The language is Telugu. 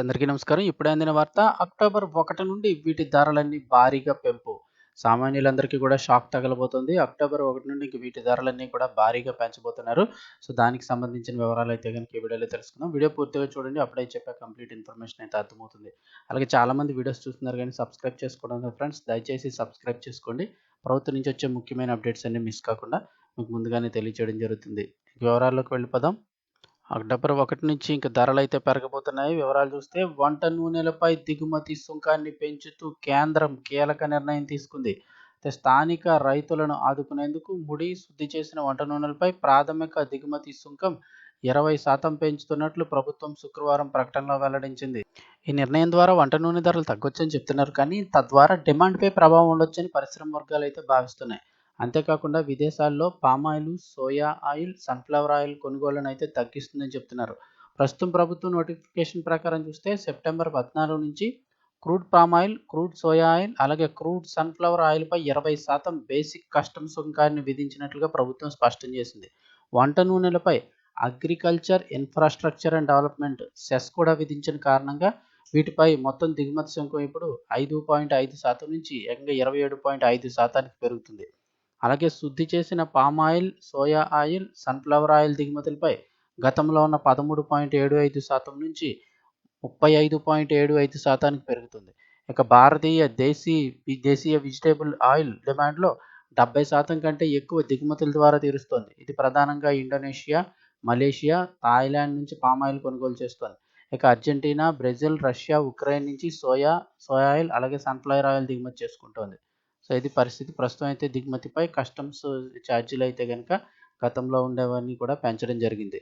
అందరికీ నమస్కారం. ఇప్పుడే అందిన వార్త అక్టోబర్ ఒకటి నుండి వీటి ధరలన్నీ భారీగా పెంపు. సామాన్యులందరికీ కూడా షాక్ తగలబోతుంది. అక్టోబర్ ఒకటి నుండి ఇంక వీటి ధరలన్నీ కూడా భారీగా పెంచబోతున్నారు. సో, దానికి సంబంధించిన వివరాలు అయితే కనుక ఈ వీడియోలో తెలుసుకుందాం. వీడియో పూర్తిగా చూడండి. అప్పుడే చెప్పే కంప్లీట్ ఇన్ఫర్మేషన్ అయితే అర్థమవుతుంది. అలాగే చాలామంది వీడియోస్ చూస్తున్నారు కానీ సబ్స్క్రైబ్ చేసుకోవడం ఫ్రెండ్స్. దయచేసి సబ్స్క్రైబ్ చేసుకోండి. ప్రభుత్వం నుంచి వచ్చే ముఖ్యమైన అప్డేట్స్ అన్ని మిస్ కాకుండా మీకు ముందుగానే తెలియజేయడం జరుగుతుంది. వివరాల్లోకి వెళ్ళిపోదాం. అక్టోబర్ ఒకటి నుంచి ఇంక అయితే పెరగబోతున్నాయి. వివరాలు చూస్తే వంట నూనెలపై దిగుమతి సుంకాన్ని పెంచుతూ కేంద్రం కీలక నిర్ణయం తీసుకుంది. అయితే స్థానిక రైతులను ఆదుకునేందుకు ముడి, శుద్ధి చేసిన వంట నూనెలపై ప్రాథమిక దిగుమతి సుంకం 20% పెంచుతున్నట్లు ప్రభుత్వం శుక్రవారం ప్రకటనలో వెల్లడించింది. ఈ నిర్ణయం ద్వారా వంట నూనె ధరలు తగ్గొచ్చని చెప్తున్నారు కానీ తద్వారా డిమాండ్‌పై ప్రభావం ఉండొచ్చని పరిశ్రమ వర్గాలైతే భావిస్తున్నాయి. అంతేకాకుండా విదేశాల్లో palm oil, soya oil, sunflower oil కొనుగోళ్ళనైతే తగ్గిస్తుందని చెప్తున్నారు. ప్రస్తుతం ప్రభుత్వం నోటిఫికేషన్ ప్రకారం చూస్తే సెప్టెంబర్ 14 నుంచి crude oil crude soya oil, అలాగే క్రూడ్ సన్‌ఫ్లవర్ ఆయిల్‌పై 20% బేసిక్ కస్టమ్స్ సుంకాన్ని విధించినట్లుగా ప్రభుత్వం స్పష్టం చేసింది. వంట నూనెలపై agriculture, infrastructure and development cess కూడా విధించిన కారణంగా వీటిపై మొత్తం దిగుమతి సుంకం ఇప్పుడు 5.5% నుంచి ఏకంగా 27.5%కి పెరుగుతుంది. అలాగే శుద్ధి చేసిన palm oil, soya oil, sunflower oil దిగుమతులపై గతంలో ఉన్న 13.75% నుంచి ముప్పై ఐదు పాయింట్ ఏడు ఐదు శాతానికి పెరుగుతుంది. ఇక భారతీయ దేశీ దేశీయ వెజిటేబుల్ ఆయిల్ డిమాండ్‌లో 70% కంటే ఎక్కువ దిగుమతుల ద్వారా తీరుస్తోంది. ఇది ప్రధానంగా ఇండోనేషియా, మలేషియా, థాయిలాండ్ నుంచి పామాయిల్ కొనుగోలు చేస్తోంది. ఇక అర్జెంటీనా, బ్రెజిల్, రష్యా, ఉక్రెయిన్ నుంచి సోయా, సోయా ఆయిల్, అలాగే సన్‌ఫ్లవర్ ఆయిల్ దిగుమతి చేసుకుంటోంది. సో, ఇది పరిస్థితి. ప్రస్తుతం అయితే దిగుమతిపై కస్టమ్స్ చార్జీలు అయితే కనుక గతంలో ఉండేవన్నీ కూడా పెంచడం జరిగింది.